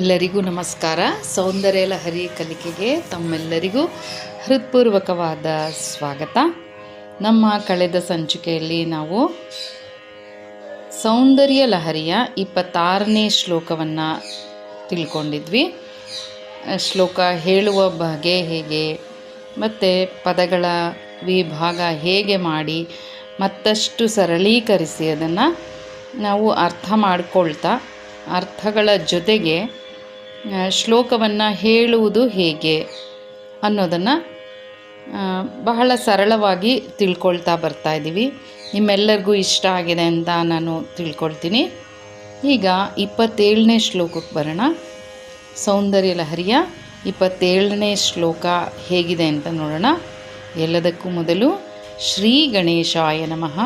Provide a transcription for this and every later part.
ಎಲ್ಲರಿಗೂ ನಮಸ್ಕಾರ. ಸೌಂದರ್ಯ ಲಹರಿ ಕಲಿಕೆಗೆ ತಮ್ಮೆಲ್ಲರಿಗೂ ಹೃತ್ಪೂರ್ವಕವಾದ ಸ್ವಾಗತ. ನಮ್ಮ ಕಳೆದ ಸಂಚಿಕೆಯಲ್ಲಿ ನಾವು ಸೌಂದರ್ಯ ಲಹರಿಯ ಇಪ್ಪತ್ತಾರನೇ ಶ್ಲೋಕವನ್ನು ತಿಳ್ಕೊಂಡಿದ್ವಿ. ಶ್ಲೋಕ ಹೇಳುವ ಬಗೆ ಹೇಗೆ, ಮತ್ತು ಪದಗಳ ವಿಭಾಗ ಹೇಗೆ ಮಾಡಿ, ಮತ್ತಷ್ಟು ಸರಳೀಕರಿಸಿ ಅದನ್ನು ನಾವು ಅರ್ಥ ಮಾಡಿಕೊಳ್ತಾ, ಅರ್ಥಗಳ ಜೊತೆಗೆ ಶ್ಲೋಕವನ್ನು ಹೇಳುವುದು ಹೇಗೆ ಅನ್ನೋದನ್ನು ಬಹಳ ಸರಳವಾಗಿ ತಿಳ್ಕೊಳ್ತಾ ಬರ್ತಾ ಇದ್ದೀವಿ ನಿಮ್ಮೆಲ್ಲರಿಗೂ ಇಷ್ಟ ಆಗಿದೆ ಅಂತ ನಾನು ತಿಳ್ಕೊಳ್ತೀನಿ. ಈಗ ಇಪ್ಪತ್ತೇಳನೇ ಶ್ಲೋಕಕ್ಕೆ ಬರೋಣ. ಸೌಂದರ್ಯ ಲಹರಿಯ ಇಪ್ಪತ್ತೇಳನೇ ಶ್ಲೋಕ ಹೇಗಿದೆ ಅಂತ ನೋಡೋಣ. ಎಲ್ಲದಕ್ಕೂ ಮೊದಲು ಶ್ರೀ ಗಣೇಶಾಯ ನಮಃ.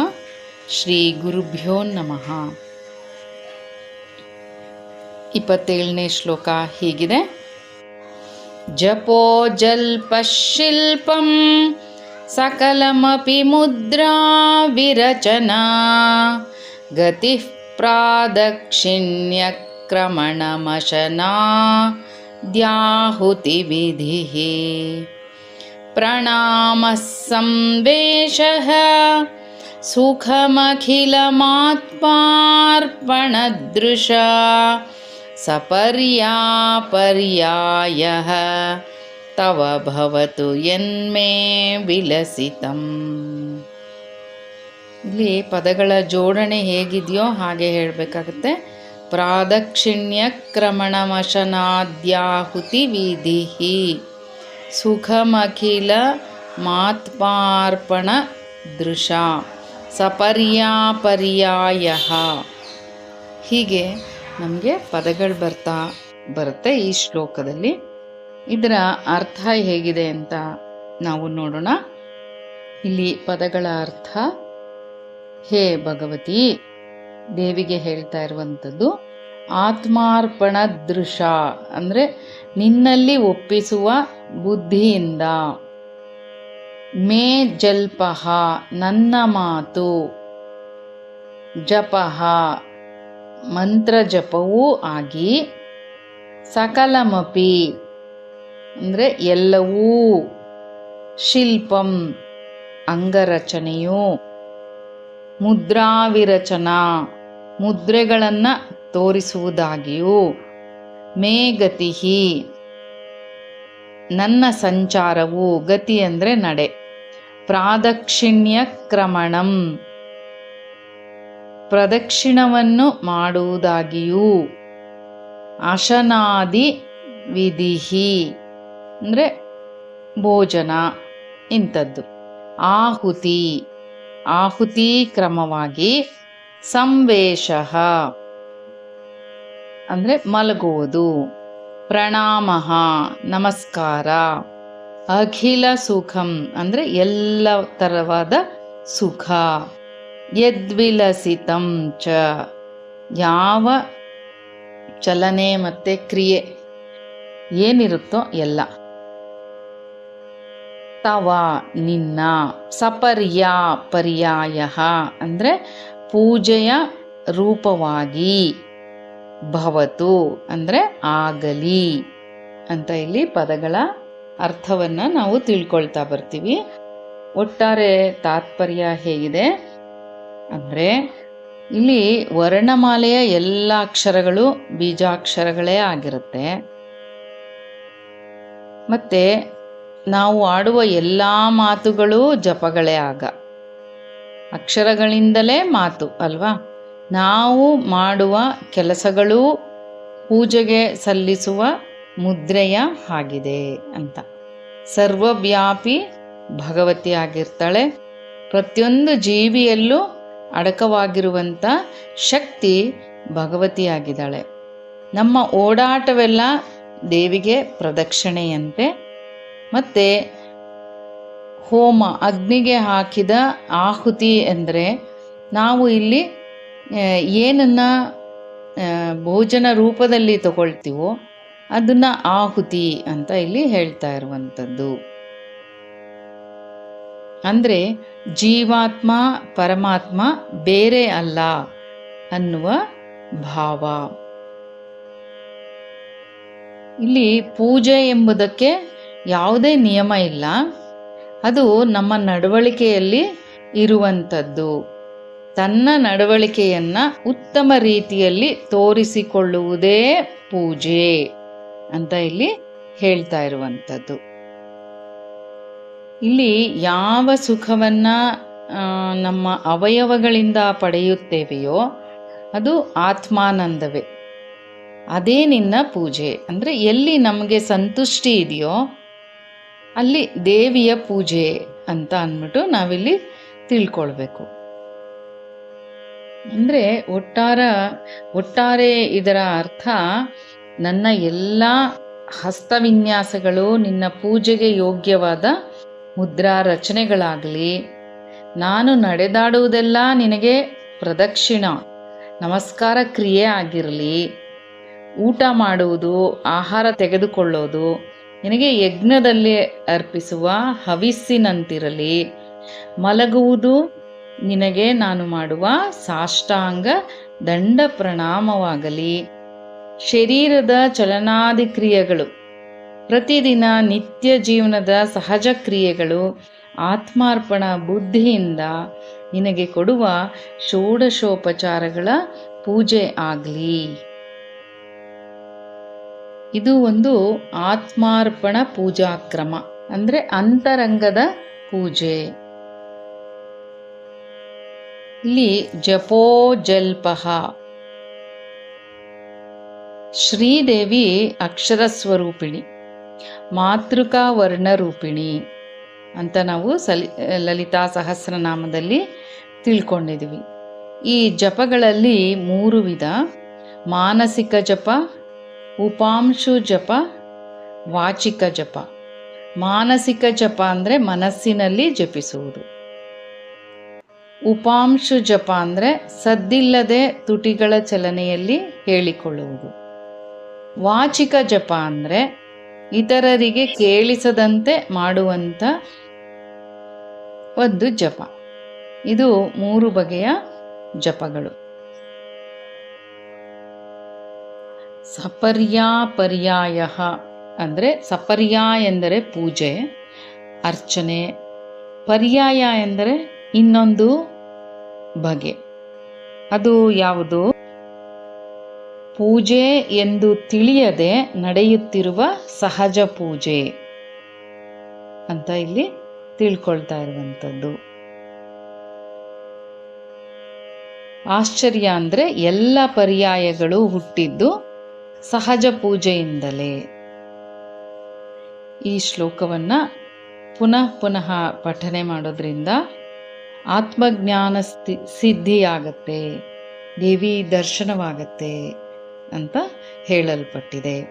ಶ್ರೀ ಗುರುಭ್ಯೋ ನಮಃ. ಇಪ್ಪತ್ತೇಳನೇ ಶ್ಲೋಕ ಹೀಗಿದೆ ಜಪೋ ಜಲ್ಪಶಿಲ್ಪಂ ಸಕಲಮಪಿ ಮುದ್ರಾ ವಿರಚನಾ ಗತಿ ಪ್ರಾದಕ್ಷಿಣ್ಯಕ್ರಮಣಮಶನಾ ದ್ಯಾಹುತಿವಿಧಿः ಪ್ರಣಾಮः ಸಂವೇಶः ಸಪರ್ಯಾಪರ್ಯಾಯಃ. ತವ ಭವತು ಯನ್ಮೇ ವಿಲಸಿತಂ. ಇಲ್ಲಿ ಪದಗಳ ಜೋಡಣೆ ಹೇಗಿದೆಯೋ ಹಾಗೆ ಹೇಳಬೇಕಾಗುತ್ತೆ. ಪ್ರಾದಕ್ಷಿಣ್ಯ ಕ್ರಮಣಮಶನಾದ್ಯಾಹುತಿ ವಿಧಿ ಸುಖಮಖಿಲ ಮಾತ್ಮಾರ್ಪಣ ದೃಶ. ಸಪರ್ಯಾಪರ್ಯಾಯ. ಹೀಗೆ ನಮಗೆ ಪದಗಳು ಬರ್ತಾ ಬರುತ್ತೆ ಈ ಶ್ಲೋಕದಲ್ಲಿ. ಇದರ ಅರ್ಥ ಹೇಗಿದೆ ಅಂತ ನಾವು ನೋಡೋಣ. ಇಲ್ಲಿ ಪದಗಳ ಅರ್ಥ, ಹೇ ಭಗವತಿ, ದೇವಿಗೆ ಹೇಳ್ತಾ ಇರುವಂಥದ್ದು, ಆತ್ಮಾರ್ಪಣ ದೃಶ, ಅಂದರೆ ನಿನ್ನಲ್ಲಿ ಒಪ್ಪಿಸುವ ಬುದ್ಧಿಯಿಂದ. ಮೇ ಜಲ್ಪಹ ನನ್ನ ಮಾತು ಜಪಹ ಮಂತ್ರ ಜಪವೂ ಆಗಿ ಸಕಲಮಪಿ, ಅಂದರೆ ಎಲ್ಲವೂ, ಶಿಲ್ಪಂ, ಅಂಗರಚನೆಯು, ಮುದ್ರಾವಿರಚನಾ, ಮುದ್ರೆಗಳನ್ನು ತೋರಿಸುವುದಾಗಿಯೂ ಮೇಗತಿ ನನ್ನ ಸಂಚಾರವು ಗತಿ ಅಂದರೆ ನಡೆ ಪ್ರಾದಕ್ಷಿಣ್ಯ ಕ್ರಮಣಂ ಪ್ರದಕ್ಷಿಣವನ್ನು ಮಾಡುವುದಾಗಿಯೂ ಅಶನಾದಿ ವಿಧಿಹಿ, ಅಂದರೆ ಭೋಜನ ಇಂಥದ್ದು. ಆಹುತಿ ಆಹುತಿ ಕ್ರಮವಾಗಿ ಸಂವೇಶ ಅಂದರೆ ಮಲಗುವುದು. ಪ್ರಣಾಮ, ನಮಸ್ಕಾರ, ಅಖಿಲ ಸುಖಂ, ಅಂದರೆ ಎಲ್ಲ ಥರವಾದ ಸುಖ. ಯದ್ವಿಲಸಿತಂ ಚ. ಯಾವ ಚಲನೆ ಮತ್ತು ಕ್ರಿಯೆ ಏನಿರುತ್ತೋ ಎಲ್ಲ. ತವ ನಿನ್ನ ಸಪರ್ಯ ಪರ್ಯಾಯ ಅಂದರೆ ಪೂಜೆಯ ರೂಪವಾಗಿ ಭವತು ಅಂದರೆ ಆಗಲಿ ಅಂತ ಇಲ್ಲಿ ಪದಗಳ ಅರ್ಥವನ್ನು ನಾವು ತಿಳ್ಕೊಳ್ತಾ ಬರ್ತೀವಿ. ಒಟ್ಟಾರೆ ತಾತ್ಪರ್ಯ ಹೇಗಿದೆ? ಅಂದರೆ ಇಲ್ಲಿ ವರ್ಣಮಾಲೆಯ ಎಲ್ಲ ಅಕ್ಷರಗಳು ಬೀಜಾಕ್ಷರಗಳೇ ಆಗಿರುತ್ತೆ. ಮತ್ತು ನಾವು ಆಡುವ ಎಲ್ಲ ಮಾತುಗಳು ಜಪಗಳೇ ಆಗ. ಅಕ್ಷರಗಳಿಂದಲೇ ಮಾತು, ಅಲ್ವಾ? ನಾವು ಮಾಡುವ ಕೆಲಸಗಳು ಪೂಜೆಗೆ ಸಲ್ಲಿಸುವ ಮುದ್ರೆಯ ಆಗಿದೆ ಅಂತ. ಸರ್ವವ್ಯಾಪಿ ಭಗವತಿ ಆಗಿರ್ತಾಳೆ ಪ್ರತಿಯೊಂದು ಜೀವಿಯಲ್ಲೂ ಅಡಕವಾಗಿರುವಂಥ ಶಕ್ತಿ ಭಗವತಿಯಾಗಿದ್ದಾಳೆ. ನಮ್ಮ ಓಡಾಟವೆಲ್ಲ ದೇವಿಗೆ ಪ್ರದಕ್ಷಿಣೆಯಂತೆ. ಮತ್ತು ಹೋಮ, ಅಗ್ನಿಗೆ ಹಾಕಿದ ಆಹುತಿ ಎಂದರೆ ನಾವು ಇಲ್ಲಿ ಏನನ್ನು ಭೋಜನ ರೂಪದಲ್ಲಿ ತಗೊಳ್ತೀವೋ ಅದನ್ನು ಆಹುತಿ ಅಂತ ಇಲ್ಲಿ ಹೇಳ್ತಾ ಇರುವಂಥದ್ದು ಅಂದರೆ ಜೀವಾತ್ಮ, ಪರಮಾತ್ಮ ಬೇರೆ ಅಲ್ಲ ಅನ್ನುವ ಭಾವ. ಇಲ್ಲಿ ಪೂಜೆ ಎಂಬುದಕ್ಕೆ ಯಾವುದೇ ನಿಯಮ ಇಲ್ಲ. ಅದು ನಮ್ಮ ನಡವಳಿಕೆಯಲ್ಲಿ ಇರುವಂಥದ್ದು. ತನ್ನ ನಡವಳಿಕೆಯನ್ನು ಉತ್ತಮ ರೀತಿಯಲ್ಲಿ ತೋರಿಸಿಕೊಳ್ಳುವುದೇ ಪೂಜೆ ಅಂತ ಇಲ್ಲಿ ಹೇಳ್ತಾ ಇರುವಂಥದ್ದು. ಇಲ್ಲಿ ಯಾವ ಸುಖವನ್ನ ನಮ್ಮ ಅವಯವಗಳಿಂದ ಪಡೆಯುತ್ತೇವೆಯೋ ಅದು ಆತ್ಮಾನಂದವೇ. ಅದೇ ನಿನ್ನ ಪೂಜೆ. ಅಂದರೆ ಎಲ್ಲಿ ನಮಗೆ ಸಂತುಷ್ಟಿ ಇದೆಯೋ ಅಲ್ಲಿ ದೇವಿಯ ಪೂಜೆ ಅಂತ ಅಂದ್ಬಿಟ್ಟು ನಾವಿಲ್ಲಿ ತಿಳ್ಕೊಳ್ಬೇಕು. ಅಂದರೆ ಒಟ್ಟಾರ, ಒಟ್ಟಾರೆ ಇದರ ಅರ್ಥ ನನ್ನ ಎಲ್ಲ ಹಸ್ತವಿನ್ಯಾಸಗಳು ನಿನ್ನ ಪೂಜೆಗೆ ಯೋಗ್ಯವಾದ ಮುದ್ರಾ ರಚನೆಗಳಾಗಲಿ, ನಾನು ನಡೆದಾಡುವುದೆಲ್ಲ ನಿನಗೆ ಪ್ರದಕ್ಷಿಣ, ನಮಸ್ಕಾರ ಕ್ರಿಯೆ ಆಗಿರಲಿ. ಊಟ ಮಾಡುವುದು, ಆಹಾರ ತೆಗೆದುಕೊಳ್ಳೋದು, ನಿನಗೆ ಯಜ್ಞದಲ್ಲಿ ಅರ್ಪಿಸುವ ಹವಿಸ್ಸಿನಂತಿರಲಿ. ಮಲಗುವುದು ನಿನಗೆ ನಾನು ಮಾಡುವ ಸಾಷ್ಟಾಂಗ ದಂಡ ಪ್ರಣಾಮವಾಗಲಿ ಶರೀರದ ಚಲನಾದಿ ಕ್ರಿಯೆಗಳು ಪ್ರತಿದಿನ ನಿತ್ಯ ಜೀವನದ ಸಹಜ ಕ್ರಿಯೆಗಳು ಆತ್ಮಾರ್ಪಣ ಬುದ್ಧಿಯಿಂದ ನಿನಗೆ ಕೊಡುವ ಷೋಡಶೋಪಚಾರಗಳ ಪೂಜೆ ಆಗಲಿ. ಇದು ಒಂದು ಆತ್ಮಾರ್ಪಣ ಪೂಜಾಕ್ರಮ ಅಂದರೆ ಅಂತರಂಗದ ಪೂಜೆ. ಇಲ್ಲಿ ಜಪೋ ಜಲ್ಪಃ. ಶ್ರೀದೇವಿ ಅಕ್ಷರ ಸ್ವರೂಪಿಣಿ ಮಾತೃಕಾ ವರ್ಣರೂಪಿಣಿ ಅಂತ ನಾವು ಸಲಿ, ಲಲಿತಾ ಸಹಸ್ರನಾಮದಲ್ಲಿ ತಿಳ್ಕೊಂಡಿದ್ವಿ. ಈ ಜಪಗಳಲ್ಲಿ ಮೂರು ವಿಧ, ಮಾನಸಿಕ ಜಪ, ಉಪಾಂಶು ಜಪ, ವಾಚಿಕ ಜಪ. ಮಾನಸಿಕ ಜಪ ಅಂದರೆ ಮನಸ್ಸಿನಲ್ಲಿ ಜಪಿಸುವುದು. ಉಪಾಂಶು ಜಪ ಅಂದರೆ ಸದ್ದಿಲ್ಲದೆ ತುಟಿಗಳ ಚಲನೆಯಲ್ಲಿ ಹೇಳಿಕೊಳ್ಳುವುದು. ವಾಚಿಕ ಜಪ ಅಂದರೆ ಇತರರಿಗೆ ಕೇಳಿಸದಂತೆ ಮಾಡುವಂಥ ಒಂದು ಜಪ. ಇದು ಮೂರು ಬಗೆಯ ಜಪಗಳು. ಸಪರ್ಯಾ ಪರ್ಯಾಯ ಅಂದರೆ ಸಪರ್ಯಾ ಎಂದರೆ ಪೂಜೆ, ಅರ್ಚನೆ, ಪರ್ಯಾಯ ಎಂದರೆ ಇನ್ನೊಂದು ಬಗೆ. ಅದು ಯಾವುದು? ಪೂಜೆ ಎಂದು ತಿಳಿಯದೆ ನಡೆಯುತ್ತಿರುವ ಸಹಜ ಪೂಜೆ ಅಂತ ಇಲ್ಲಿ ತಿಳ್ಕೊಳ್ತಾ ಇರುವಂಥದ್ದು. ಆಶ್ಚರ್ಯ ಅಂದರೆ ಎಲ್ಲ ಪರ್ಯಾಯಗಳು ಹುಟ್ಟಿದ್ದು ಸಹಜ ಪೂಜೆಯಿಂದಲೇ. ಈ ಶ್ಲೋಕವನ್ನು ಪುನಃ ಪುನಃ ಪಠನೆ ಮಾಡೋದ್ರಿಂದ ಆತ್ಮಜ್ಞಾನ ಸ್ಥಿ, ಸಿದ್ಧಿಯಾಗತ್ತೆ, ದೇವಿ ದರ್ಶನವಾಗತ್ತೆ. ಅಂತ ಹೇಳಲ್ಪಟ್ಟಿದೆ.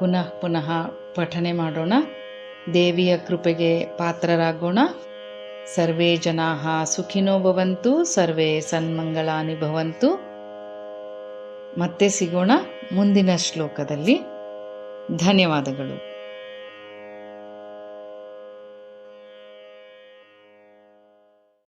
ಪುನಃ ಪುನಃ ಪಠನೆ ಮಾಡೋಣ. ದೇವಿಯ ಕೃಪೆಗೆ ಪಾತ್ರರಾಗೋಣ. ಸರ್ವೇ ಜನಾ ಸುಖಿನೋ ಭವಂತು, ಸರ್ವೇ ಸನ್ಮಂಗಳಾನಿ ಭವಂತು. ಮತ್ತೆ ಸಿಗೋಣ ಮುಂದಿನ ಶ್ಲೋಕದಲ್ಲಿ. ಧನ್ಯವಾದಗಳು.